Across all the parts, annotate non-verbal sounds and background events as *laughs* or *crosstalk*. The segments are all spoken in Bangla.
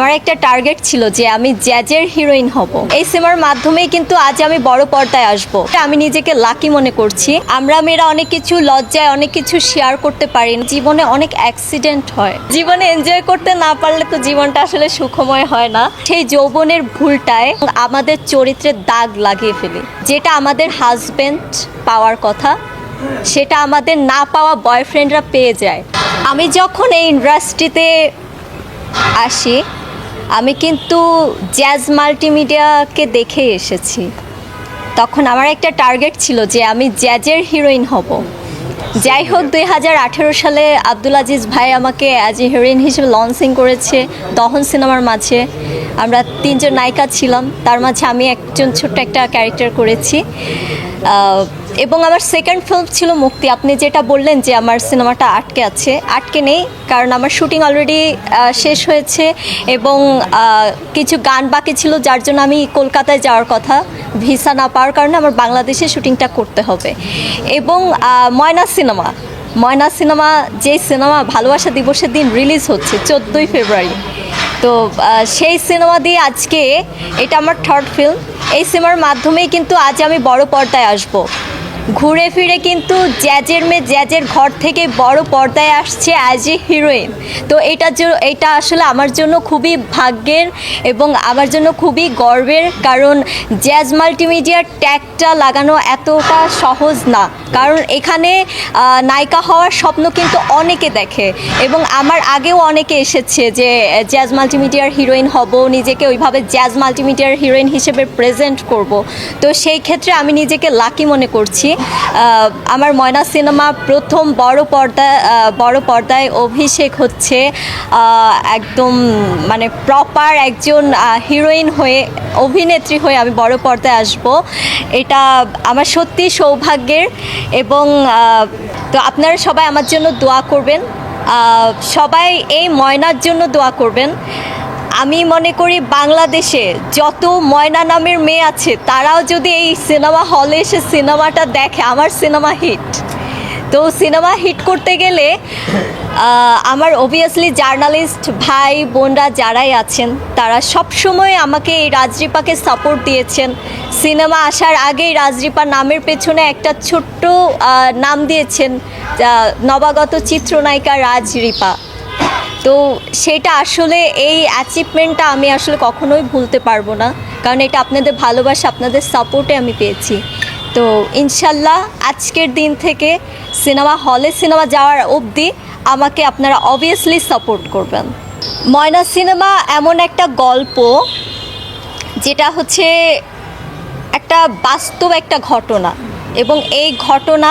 আমার একটা টার্গেট ছিল যে আমি জ্যাজের হিরোইন হব। এই সিনেমার মাধ্যমেই কিন্তু আজ আমি বড় পর্দায় আসব। আমি নিজেকে লাকি মনে করছি। আমরা মেয়েরা অনেক কিছু লজ্জায়, অনেক কিছু শেয়ার করতে পারি। জীবনে অনেক অ্যাক্সিডেন্ট হয়। জীবনে এনজয় করতে না পারলে তো জীবনটা আসলে সুখময় হয় না। সেই যৌবনের ভুলটায় আমাদের চরিত্রের দাগ লাগিয়ে ফেলি। যেটা আমাদের হাজবেন্ড পাওয়ার কথা, সেটা আমাদের না পাওয়া বয়ফ্রেন্ডরা পেয়ে যায়। আমি যখন এই ইন্ডাস্ট্রিতে আসি আমি কিন্তু জ্যাজ মাল্টিমিডিয়াকে দেখে এসেছি। তখন আমার একটা টার্গেট ছিল যে আমি জ্যাজের হিরোইন হব। যাই হোক দুই হাজার আঠেরো সালে আব্দুল আজিজ ভাই আমাকে অ্যাজ এ হিরোইন হিসেবে লঞ্চিং করেছে দহন সিনেমার মাঝে। আমরা তিনজন নায়িকা ছিলাম তার মাঝে আমি একজন ছোট্ট একটা ক্যারেক্টার করেছি। এবং আমার সেকেন্ড ফিল্ম ছিল মুক্তি। আপনি যেটা বললেন যে আমার সিনেমাটা আটকে আছে আটকে নেই কারণ আমার শুটিং অলরেডি শেষ হয়েছে এবং কিছু গান বাকি ছিল যার জন্য আমি কলকাতায় যাওয়ার কথা। ভিসা না পাওয়ার কারণে আমার বাংলাদেশে শুটিংটা করতে হবে। এবং ময়না সিনেমা। ময়না সিনেমা, যে সিনেমা ভালোবাসা দিবসের দিন রিলিজ হচ্ছে চোদ্দোই ফেব্রুয়ারি। তো সেই সিনেমা দিয়ে আজকে এটা আমার থার্ড ফিল্ম এই সিনেমার মাধ্যমেই কিন্তু আজ আমি বড় পর্দায় আসব। ঘুরে ফিরে কিন্তু জ্যাজের মেয়ে জ্যাজের ঘর থেকে বড় পর্দায় আসছে অ্যাজ এ হিরোইন তো জন্য এটা আসলে আমার জন্য খুবই ভাগ্যের এবং আমার জন্য খুবই গর্বের, কারণ জ্যাজ মাল্টিমিডিয়ার ট্যাগটা লাগানো এতটা সহজ না। কারণ এখানে নায়িকা হওয়ার স্বপ্ন কিন্তু অনেকে দেখে এবং আমার আগেও অনেকে এসেছে যে, জ্যাজ মাল্টিমিডিয়ার হিরোইন হব, নিজেকে ওইভাবে জ্যাজ মাল্টিমিডিয়ার হিরোইন হিসেবে প্রেজেন্ট করব। তো সেই ক্ষেত্রে আমি নিজেকে লাকি মনে করছি। আমার ময়না সিনেমা প্রথম বড় পর্দা বড় পর্দায় অভিষেক হচ্ছে একদম মানে প্রপার একজন হিরোইন হয়ে, অভিনেত্রী হয়ে আমি বড় পর্দায় আসব। এটা আমার সত্যি সৌভাগ্যের এবং তো আপনারা সবাই আমার জন্য দোয়া করবেন। সবাই এই ময়নার জন্য দোয়া করবেন। আমি মনে করি বাংলাদেশে যত ময়না নামের মেয়ে আছে, তারাও যদি এই সিনেমা হলে এসে সিনেমাটা দেখে, আমার সিনেমা হিট। তো সিনেমা হিট করতে গেলে আমার অবভিয়াসলি জার্নালিস্ট ভাই, বোনরা যারাই আছেন, তারা সব সময় আমাকে এই রাজরিপাকে সাপোর্ট দিয়েছেন। সিনেমা আসার আগেই রাজরিপা নামের পেছনে একটা ছোট্ট নাম দিয়েছেন নবাগত চিত্রনায়িকা রাজরিপা। তো সেটা আসলে এই অ্যাচিভমেন্টটা আমি আসলে কখনোই ভুলতে পারব না। কারণ এটা আপনাদের ভালোবাসা, আপনাদের সাপোর্টে আমি পেয়েছি। তো ইনশাল্লাহ আজকের দিন থেকে সিনেমা হলে সিনেমা যাওয়ার অবধি আমাকে আপনারা অবভিয়াসলি সাপোর্ট করবেন। ময়না সিনেমা এমন একটা গল্প যেটা হচ্ছে একটা বাস্তব একটা ঘটনা এবং এই ঘটনা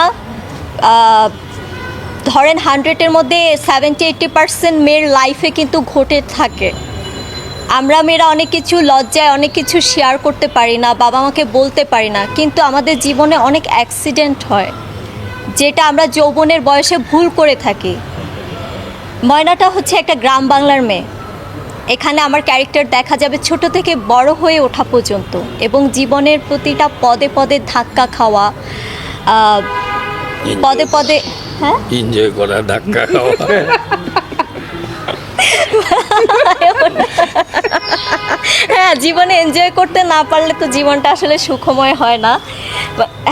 ধরেন হান্ড্রেডের মধ্যে সেভেন্টি এইট্টি পার্সেন্ট মেয়ের লাইফে কিন্তু ঘটে থাকে। আমরা মেয়েরা অনেক কিছু লজ্জায়, অনেক কিছু শেয়ার করতে পারি না, বাবা মাকে বলতে পারি না, কিন্তু আমাদের জীবনে অনেক অ্যাক্সিডেন্ট হয়, যেটা আমরা যৌবনের বয়সে ভুল করে থাকি। ময়নাটা হচ্ছে একটা গ্রাম বাংলার মেয়ে। এখানে আমার ক্যারেক্টার দেখা যাবে ছোট থেকে বড় হয়ে ওঠা পর্যন্ত এবং জীবনের প্রতিটা পদে পদে ধাক্কা খাওয়া পদে পদে হ্যাঁ? এনজয় করা ধাক্কা খাওয়া। হ্যাঁ জীবনে এনজয় করতে না পারলে তো জীবনটা আসলে সুখময় হয় না।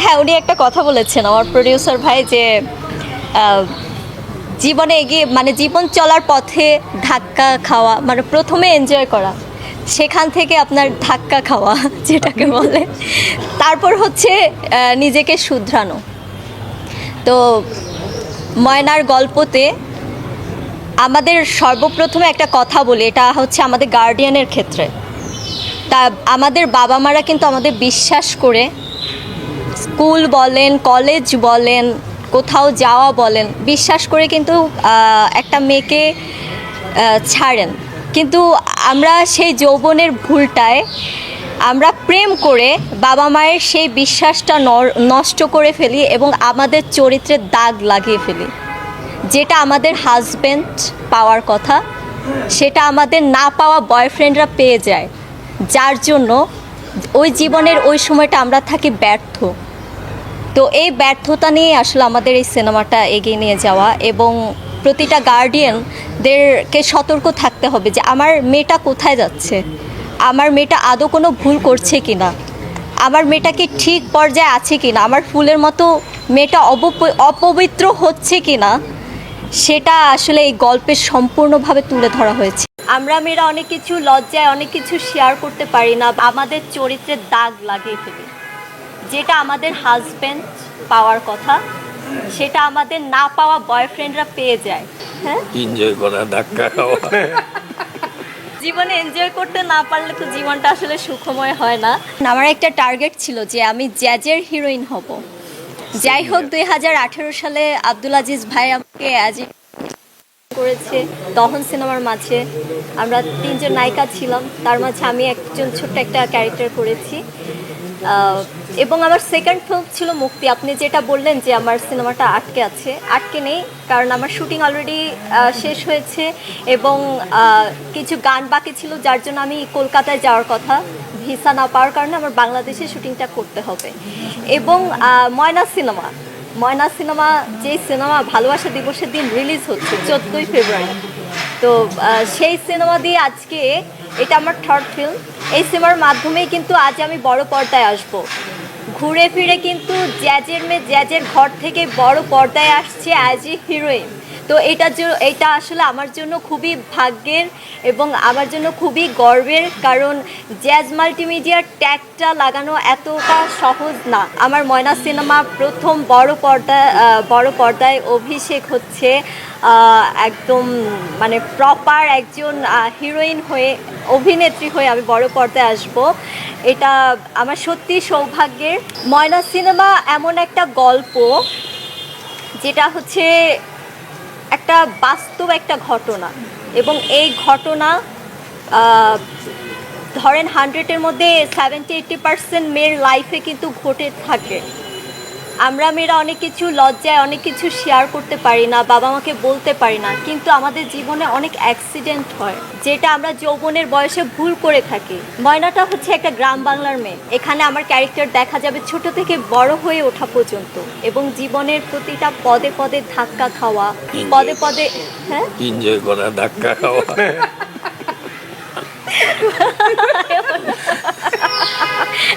হ্যাঁ উনি একটা কথা বলেছেন আমার প্রডিউসার ভাই যে জীবনে এগিয়ে মানে জীবন চলার পথে ধাক্কা খাওয়া মানে প্রথমে এনজয় করা সেখান থেকে আপনার ধাক্কা খাওয়া যেটাকে বলে। তারপর হচ্ছে নিজেকে শুধরানো। তো ময়নার গল্পতে আমাদের সর্বপ্রথমে একটা কথা বলি, এটা হচ্ছে আমাদের গার্ডিয়ানের ক্ষেত্রে। তা আমাদের বাবা মারা কিন্তু আমাদের বিশ্বাস করে, স্কুল বলেন কলেজ বলেন, কোথাও যাওয়া বলেন, বিশ্বাস করে কিন্তু একটা মেয়েকে ছাড়েন। কিন্তু আমরা সেই যৌবনের ভুলটায় আমরা প্রেম করে বাবা মায়ের সেই বিশ্বাসটা নষ্ট করে ফেলি এবং আমাদের চরিত্রে দাগ লাগিয়ে ফেলি। যেটা আমাদের হাজবেন্ড পাওয়ার কথা, সেটা আমাদের না পাওয়া বয়ফ্রেন্ডরা পেয়ে যায়। যার জন্য ওই জীবনের ওই সময়টা আমরা থাকি ব্যর্থ। তো এই ব্যর্থতা নিয়ে আসলে আমাদের এই সিনেমাটা এগিয়ে নিয়ে যাওয়া এবং প্রতিটা গার্ডিয়ানদেরকে সতর্ক থাকতে হবে যে, আমার মেয়েটা কোথায় যাচ্ছে? আমার মেয়েটা আদৌ কোনো ভুল করছে কি না আমার মেয়েটা কি ঠিক পর্যায়ে আছে কি না আমার ফুলের মতো মেয়েটা অবপ- অপবিত্র হচ্ছে কি না সেটা আসলে এই গল্পে সম্পূর্ণভাবে তুলে ধরা হয়েছে। আমরা মেয়েরা অনেক কিছু লজ্জায় অনেক কিছু শেয়ার করতে পারি না। আমাদের চরিত্রের দাগ লাগিয়ে ফেলি। যেটা আমাদের হাজব্যান্ড পাওয়ার কথা সেটা আমাদের না পাওয়া বয়ফ্রেন্ডরা পেয়ে যায়। হ্যাঁ? এনজয় করা ধাক্কা খাওয়া। *laughs* জীবনে এনজয় করতে না পারলে তো জীবনটা আসলে সুখময় হয় না। আমার একটা টার্গেট ছিল যে আমি জ্যাজের হিরোইন হব। যাই হোক দুই হাজার আঠেরো সালে আব্দুল আজিজ ভাই আমাকে অ্যাজ করেছে দহন সিনেমার মাঝে। আমরা তিনজন নায়িকা ছিলাম। তার মাঝে আমি একজন ছোট্ট একটা ক্যারেক্টার করেছি। আহ, এবং আমার সেকেন্ড ফিল্ম ছিল মুক্তি। আপনি যেটা বললেন যে আমার সিনেমাটা আটকে আছে, আটকে নেই, কারণ আমার শুটিং অলরেডি শেষ হয়েছে এবং কিছু গান বাকি ছিল যার জন্য আমি কলকাতায় যাওয়ার কথা। ভিসা না পাওয়ার কারণে আমার বাংলাদেশে শুটিংটা করতে হবে। এবং ময়না সিনেমা। ময়না সিনেমা যে সিনেমা ভালোবাসা দিবসের দিন রিলিজ হচ্ছে চোদ্দোই ফেব্রুয়ারি। তো সেই সিনেমা দিয়ে আজকে এটা আমার থার্ড ফিল্ম এই সিনেমার মাধ্যমেই কিন্তু আজ আমি বড় পর্দায় আসব। ঘুরে ফিরে কিন্তু জ্যাজের মেয়ে জ্যাজের ঘর থেকে বড় পর্দায় আসছে আজই হিরোইন তো এটা এটা আসলে আমার জন্য খুবই ভাগ্যের এবং আমার জন্য খুবই গর্বের, কারণ জ্যাজ মাল্টিমিডিয়ার ট্যাগটা লাগানো এতটা সহজ না। আমার ময়না সিনেমা প্রথম বড় পর্দা বড় পর্দায় অভিষেক হচ্ছে একদম মানে প্রপার একজন হিরোইন হয়ে, অভিনেত্রী হয়ে আমি বড় পর্দায় আসব। এটা আমার সত্যি সৌভাগ্যের। ময়না সিনেমা এমন একটা গল্প, যেটা হচ্ছে একটা বাস্তব একটা ঘটনা। এবং এই ঘটনা ধরেন হান্ড্রেডের মধ্যে সেভেন্টি এইট্টি পার্সেন্ট মেয়ের লাইফে কিন্তু ঘটে থাকে। আমরা মেয়েরা অনেক কিছু লজ্জায় অনেক কিছু শেয়ার করতে পারি না বাবা মাকে বলতে পারি না কিন্তু আমাদের জীবনে অনেক অ্যাক্সিডেন্ট হয় যেটা আমরা যৌবনের বয়সে ভুল করে থাকি। ময়নাটা হচ্ছে একটা গ্রাম বাংলার মেয়ে। এখানে আমার ক্যারেক্টার দেখা যাবে ছোট থেকে বড় হয়ে ওঠা পর্যন্ত এবং জীবনের প্রতিটা পদে পদে ধাক্কা খাওয়া পদে পদে হ্যাঁ? এনজয় করা ধাক্কা খাওয়া। *laughs*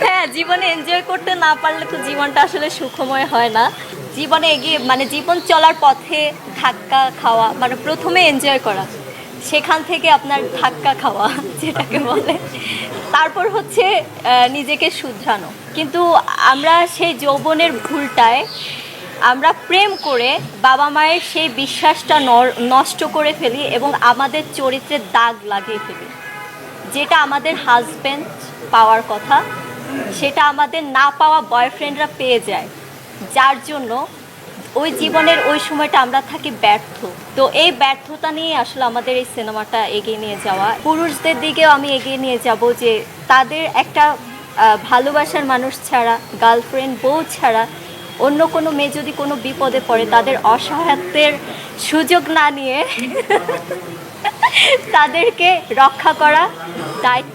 হ্যাঁ জীবনে এনজয় করতে না পারলে তো জীবনটা আসলে সুখময় হয় না। জীবনে এগিয়ে মানে জীবন চলার পথে ধাক্কা খাওয়া মানে প্রথমে এনজয় করা। সেখান থেকে আপনার ধাক্কা খাওয়া, যেটাকে বলে। তারপর হচ্ছে নিজেকে শুধরানো। কিন্তু আমরা সেই যৌবনের ভুলটায়, আমরা প্রেম করে বাবা মায়ের সেই বিশ্বাসটা নষ্ট করে ফেলি এবং আমাদের চরিত্রের দাগ লাগিয়ে ফেলি। যেটা আমাদের হাজব্যান্ড পাওয়ার কথা, সেটা আমাদের না পাওয়া বয়ফ্রেন্ডরা পেয়ে যায়। যার জন্য ওই জীবনের ওই সময়টা আমরা থাকি ব্যর্থ। তো এই ব্যর্থতা নিয়ে আসলে আমাদের এই সিনেমাটা এগিয়ে নিয়ে যাওয়া। পুরুষদের দিকেও আমি এগিয়ে নিয়ে যাব যে তাদের একটা ভালোবাসার মানুষ ছাড়া গার্লফ্রেন্ড বউ ছাড়া অন্য কোনো মেয়ে যদি কোনো বিপদে পড়ে, তাদের অসহায়ত্বের সুযোগ না নিয়ে *laughs* তাদেরকে রক্ষা করা দায়িত্ব।